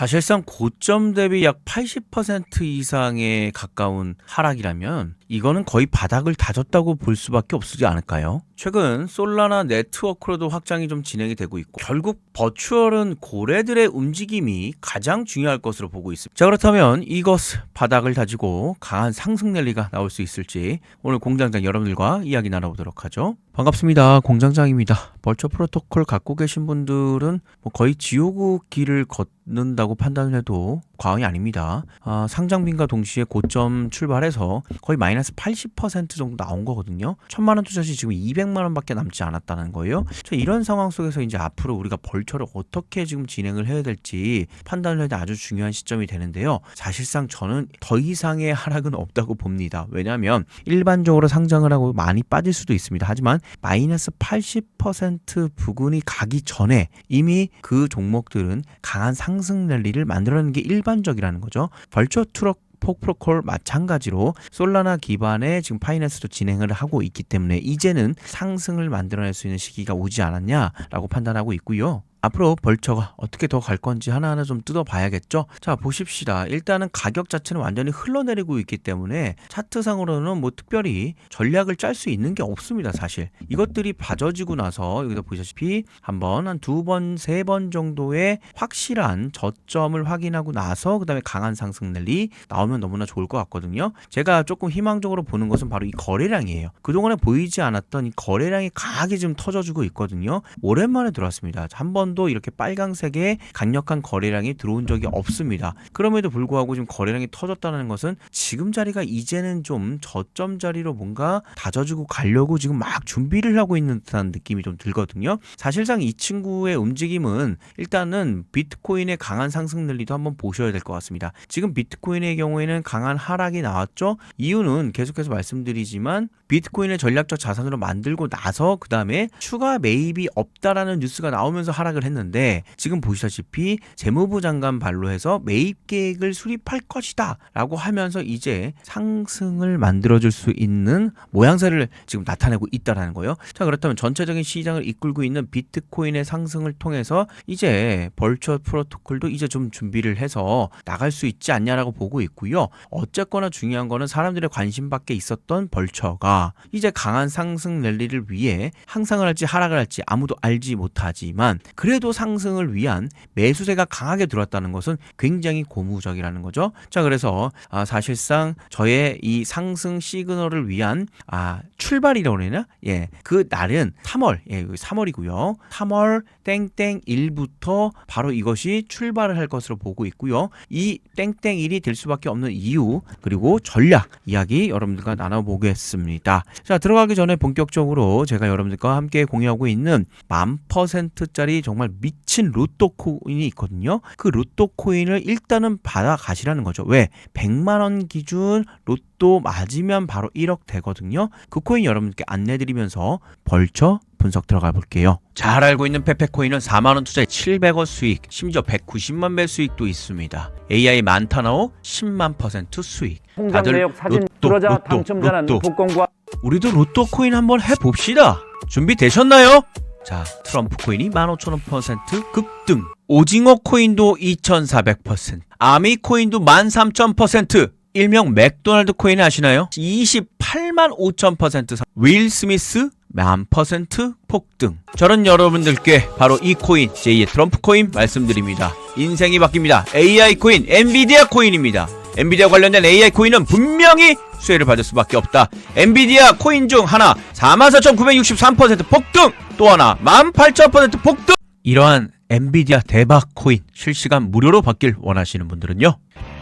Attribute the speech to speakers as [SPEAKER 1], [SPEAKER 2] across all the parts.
[SPEAKER 1] 사실상 고점 대비 약 80% 이상에 가까운 하락이라면 이거는 거의 바닥을 다졌다고 볼 수밖에 없지 않을까요? 최근 솔라나 네트워크로도 확장이 좀 진행이 되고 있고 결국 버추얼은 고래들의 움직임이 가장 중요할 것으로 보고 있습니다. 자 그렇다면 이것 바닥을 다지고 강한 상승 랠리가 나올 수 있을지 오늘 공장장 여러분들과 이야기 나눠보도록 하죠. 반갑습니다. 공장장입니다. 벌처 프로토콜 갖고 계신 분들은 뭐 거의 지옥의 길을 걷는다고 판단을 해도 과언이 아닙니다. 아, 상장빈과 동시에 고점 출발해서 거의 마이너스 80% 정도 나온 거거든요. 천만 원 투자 시 지금 200만 원밖에 남지 않았다는 거예요. 자, 이런 상황 속에서 이제 앞으로 우리가 벌처를 어떻게 지금 진행을 해야 될지 판단을 해야 될 아주 중요한 시점이 되는데요. 사실상 저는 더 이상의 하락은 없다고 봅니다. 왜냐하면 일반적으로 상장을 하고 많이 빠질 수도 있습니다. 하지만 마이너스 80% 부근이 가기 전에 이미 그 종목들은 강한 상승 랠리를 만들어내는 게 일반 적이라는 거죠. 벌처 트럭 폭프로콜 마찬가지로 솔라나 기반의 지금 파이낸스도 진행을 하고 있기 때문에 이제는 상승을 만들어낼 수 있는 시기가 오지 않았냐라고 판단하고 있고요. 앞으로 벌처가 어떻게 더 갈 건지 하나하나 좀 뜯어봐야겠죠. 자 보십시다. 일단은 가격 자체는 완전히 흘러내리고 있기 때문에 차트상으로는 뭐 특별히 전략을 짤 수 있는 게 없습니다. 사실 이것들이 봐져지고 나서 여기서 보시다시피 한 번 한 두 번, 세 번 정도의 확실한 저점을 확인하고 나서 그 다음에 강한 상승 랠리 나오면 너무나 좋을 것 같거든요. 제가 조금 희망적으로 보는 것은 바로 이 거래량이에요. 그동안에 보이지 않았던 이 거래량이 강하게 지금 터져주고 있거든요. 오랜만에 들어왔습니다. 한번 도 이렇게 빨강색의 강력한 거래량이 들어온 적이 없습니다. 그럼에도 불구하고 지금 거래량이 터졌다는 것은 지금 자리가 이제는 좀 저점 자리로 뭔가 다져주고 가려고 지금 막 준비를 하고 있는 듯한 느낌이 좀 들거든요. 사실상 이 친구의 움직임은 일단은 비트코인의 강한 상승 랠리도 한번 보셔야 될 것 같습니다. 지금 비트코인의 경우에는 강한 하락이 나왔죠. 이유는 계속해서 말씀드리지만 비트코인을 전략적 자산으로 만들고 나서 그 다음에 추가 매입이 없다라는 뉴스가 나오면서 하락을 했는데 지금 보시다시피 재무부 장관 발로 해서 매입 계획을 수립할 것이다 라고 하면서 이제 상승을 만들어줄 수 있는 모양새를 지금 나타내고 있다라는 거예요. 자 그렇다면 전체적인 시장을 이끌고 있는 비트코인의 상승을 통해서 이제 벌처 프로토콜도 이제 좀 준비를 해서 나갈 수 있지 않냐라고 보고 있고요. 어쨌거나 중요한 거는 사람들의 관심 밖에 있었던 벌처가 이제 강한 상승 랠리를 위해 항상을 할지 하락을 할지 아무도 알지 못하지만 그래도 상승을 위한 매수세가 강하게 들어왔다는 것은 굉장히 고무적이라는 거죠. 자 그래서 아, 사실상 저의 이 상승 시그널을 위한 아 출발이라고 그러나 예 그 날은 3월 예 3월이고요. 3월 땡땡 1부터 바로 이것이 출발을 할 것으로 보고 있고요. 이 땡땡 1이 될 수밖에 없는 이유 그리고 전략 이야기 여러분들과 나눠보겠습니다. 자 들어가기 전에 본격적으로 제가 여러분들과 함께 공유하고 있는 만 퍼센트짜리 정말 미친 로또 코인이 있거든요. 그 로또 코인을 일단은 받아 가시라는 거죠. 왜? 100만 원 기준 로또 맞으면 바로 1억 되거든요. 그 코인 여러분께 안내 드리면서 벌쳐 분석 들어가 볼게요. 잘 알고 있는 페페코인은 4만원 투자에 700원 수익, 심지어 190만 배 수익도 있습니다. AI 많다나오 10만 퍼센트 수익. 다들
[SPEAKER 2] 사진
[SPEAKER 1] 로또, 로또,
[SPEAKER 2] 당첨자는
[SPEAKER 1] 로또. 우리도 로또 코인 한번 해봅시다. 준비되셨나요? 자, 트럼프 코인이 15,000% 급등. 오징어 코인도 2,400%. 아미 코인도 13,000%. 일명 맥도날드 코인 아시나요? 28만 5천%. 상. 윌 스미스 만 퍼센트 폭등. 저는 여러분들께 바로 이 코인, 제2의 트럼프 코인 말씀드립니다. 인생이 바뀝니다. AI 코인, 엔비디아 코인입니다. 엔비디아 관련된 AI 코인은 분명히 수혜를 받을 수밖에 없다. 엔비디아 코인 중 하나 44,963% 폭등, 또 하나 18,000% 폭등. 이러한 엔비디아 대박 코인 실시간 무료로 받길 원하시는 분들은요.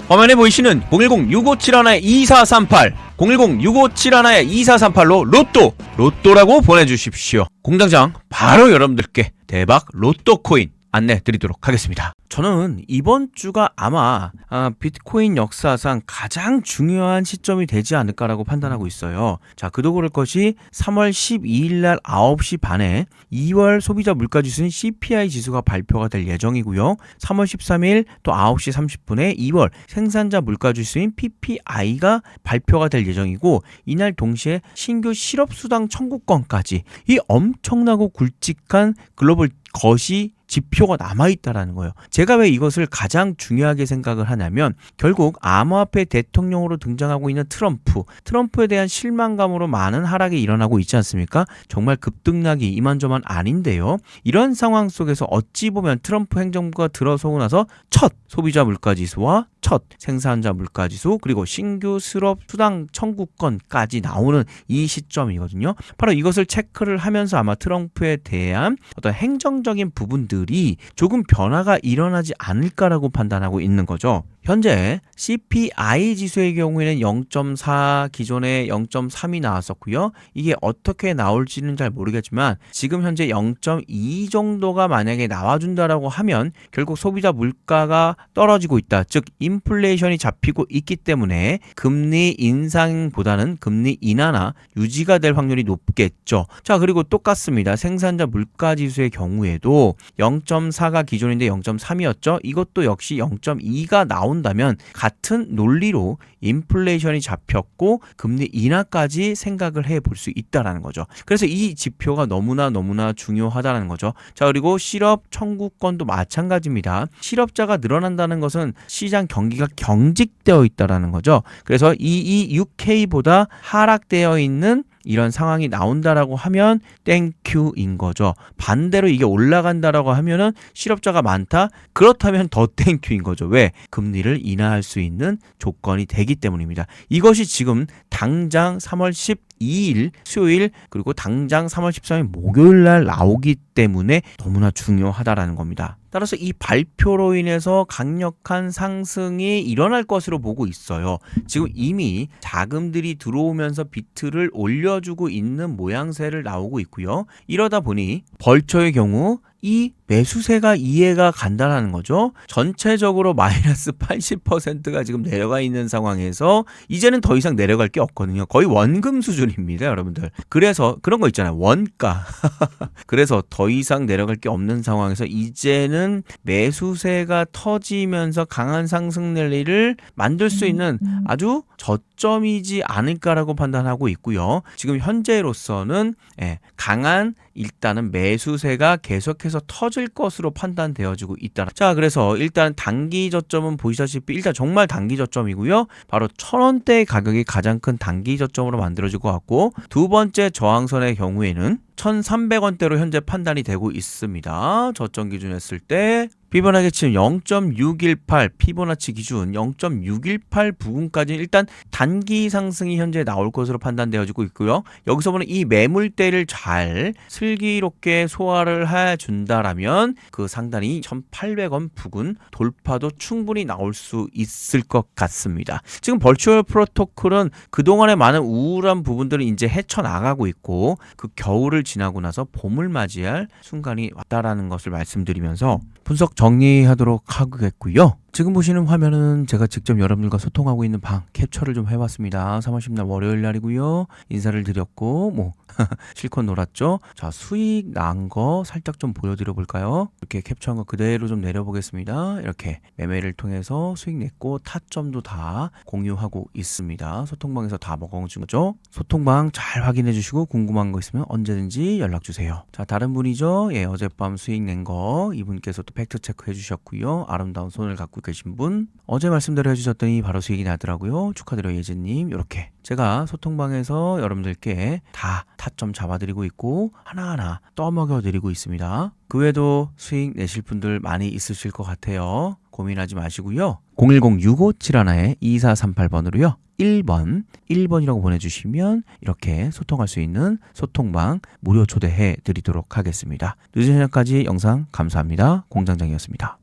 [SPEAKER 1] 화면에 보이시는 010-6571-2438 010-6571-2438로 로또 로또라고 보내주십시오. 공장장 바로 여러분들께 대박 로또 코인 안내 드리도록 하겠습니다. 저는 이번 주가 아마 아, 비트코인 역사상 가장 중요한 시점이 되지 않을까라고 판단하고 있어요. 자, 그도 그럴 것이 3월 12일 날 9시 반에 2월 소비자 물가 지수인 CPI 지수가 발표가 될 예정이고요. 3월 13일 또 9시 30분에 2월 생산자 물가 지수인 PPI가 발표가 될 예정이고 이날 동시에 신규 실업 수당 청구권까지 이 엄청나고 굵직한 글로벌 것이 지표가 남아있다라는 거예요. 제가 왜 이것을 가장 중요하게 생각을 하냐면 결국 암호화폐 대통령으로 등장하고 있는 트럼프, 트럼프에 대한 실망감으로 많은 하락이 일어나고 있지 않습니까? 정말 급등락이 이만저만 아닌데요. 이런 상황 속에서 어찌 보면 트럼프 행정부가 들어서고 나서 첫 소비자 물가지수와 첫 생산자 물가지수 그리고 신규 실업 수당 청구권까지 나오는 이 시점이거든요. 바로 이것을 체크를 하면서 아마 트럼프에 대한 어떤 행정적인 부분들 이 조금 변화가 일어나지 않을까라고 판단하고 있는 거죠. 현재 CPI 지수의 경우에는 0.4 기존에 0.3이 나왔었고요. 이게 어떻게 나올지는 잘 모르겠지만 지금 현재 0.2 정도가 만약에 나와준다라고 하면 결국 소비자 물가가 떨어지고 있다. 즉 인플레이션이 잡히고 있기 때문에 금리 인상보다는 금리 인하나 유지가 될 확률이 높겠죠. 자 그리고 똑같습니다. 생산자 물가 지수의 경우에도 0.4가 기존인데 0.3이었죠. 이것도 역시 0.2가 나온 다면 같은 논리로 인플레이션이 잡혔고 금리 인하까지 생각을 해 볼 수 있다라는 거죠. 그래서 이 지표가 너무나 너무나 중요하다는 거죠. 자 그리고 실업 청구권도 마찬가지입니다. 실업자가 늘어난다는 것은 시장 경기가 경직되어 있다라는 거죠. 그래서 이 EUK보다 하락되어 있는 이런 상황이 나온다라고 하면 땡큐인 거죠. 반대로 이게 올라간다라고 하면은 실업자가 많다. 그렇다면 더 땡큐인 거죠. 왜? 금리를 인하할 수 있는 조건이 되기 때문입니다. 이것이 지금 당장 3월 12일 수요일 그리고 당장 3월 13일 목요일 날 나오기 때문에 너무나 중요하다라는 겁니다. 따라서 이 발표로 인해서 강력한 상승이 일어날 것으로 보고 있어요. 지금 이미 자금들이 들어오면서 비트를 올려주고 있는 모양새를 나오고 있고요. 이러다 보니 벌초의 경우 이 매수세가 이해가 간다라는 거죠. 전체적으로 마이너스 80%가 지금 내려가 있는 상황에서 이제는 더 이상 내려갈 게 없거든요. 거의 원금 수준입니다, 여러분들. 그래서 그런 거 있잖아요. 원가. 그래서 더 이상 내려갈 게 없는 상황에서 이제는 매수세가 터지면서 강한 상승 랠리를 만들 수 있는 아주 저점이지 않을까라고 판단하고 있고요. 지금 현재로서는 예, 강한 일단은 매수세가 계속해서 터질 것으로 판단되어지고 있다. 자, 그래서 일단 단기 저점은 보시다시피 일단 정말 단기 저점이고요. 바로 천 원대의 가격이 가장 큰 단기 저점으로 만들어질 것 같고 두 번째 저항선의 경우에는 1,300원대로 현재 판단이 되고 있습니다. 저점 기준 했을 때 피보나치 치는 0.618 피보나치 기준 0.618 부근까지는 일단 단기 상승이 현재 나올 것으로 판단되어지고 있고요. 여기서 보는 이 매물대를 잘 슬기롭게 소화를 해 준다라면 그 상단이 1,800원 부근 돌파도 충분히 나올 수 있을 것 같습니다. 지금 벌추얼 프로토콜은 그동안의 많은 우울한 부분들을 이제 헤쳐나가고 있고 그 겨울을 지나고 나서 봄을 맞이할 순간이 왔다라는 것을 말씀드리면서 분석 정리하도록 하겠고요. 지금 보시는 화면은 제가 직접 여러분들과 소통하고 있는 방 캡처를 좀 해봤습니다. 3월 10날 월요일 날이고요. 인사를 드렸고 뭐 실컷 놀았죠. 자 수익 난 거 살짝 좀 보여드려 볼까요? 이렇게 캡처한 거 그대로 좀 내려보겠습니다. 이렇게 매매를 통해서 수익 냈고 타점도 다 공유하고 있습니다. 소통방에서 다 먹어준 거죠. 소통방 잘 확인해 주시고 궁금한 거 있으면 언제든지 연락 주세요. 자 다른 분이죠. 예 어젯밤 수익 낸 거 이분께서 또 팩트 체크해 주셨고요. 아름다운 손을 갖고 계신 분 어제 말씀대로 해주셨더니 바로 수익이 나더라고요. 축하드려요 예진님. 이렇게 제가 소통방에서 여러분들께 다 타점 잡아드리고 있고 하나하나 떠먹여드리고 있습니다. 그 외에도 수익 내실 분들 많이 있으실 것 같아요. 고민하지 마시고요. 010-6571-2438번으로요. 1번, 1번이라고 보내주시면 이렇게 소통할 수 있는 소통방 무료 초대해 드리도록 하겠습니다. 늦은 저녁까지 영상 감사합니다. 공장장이었습니다.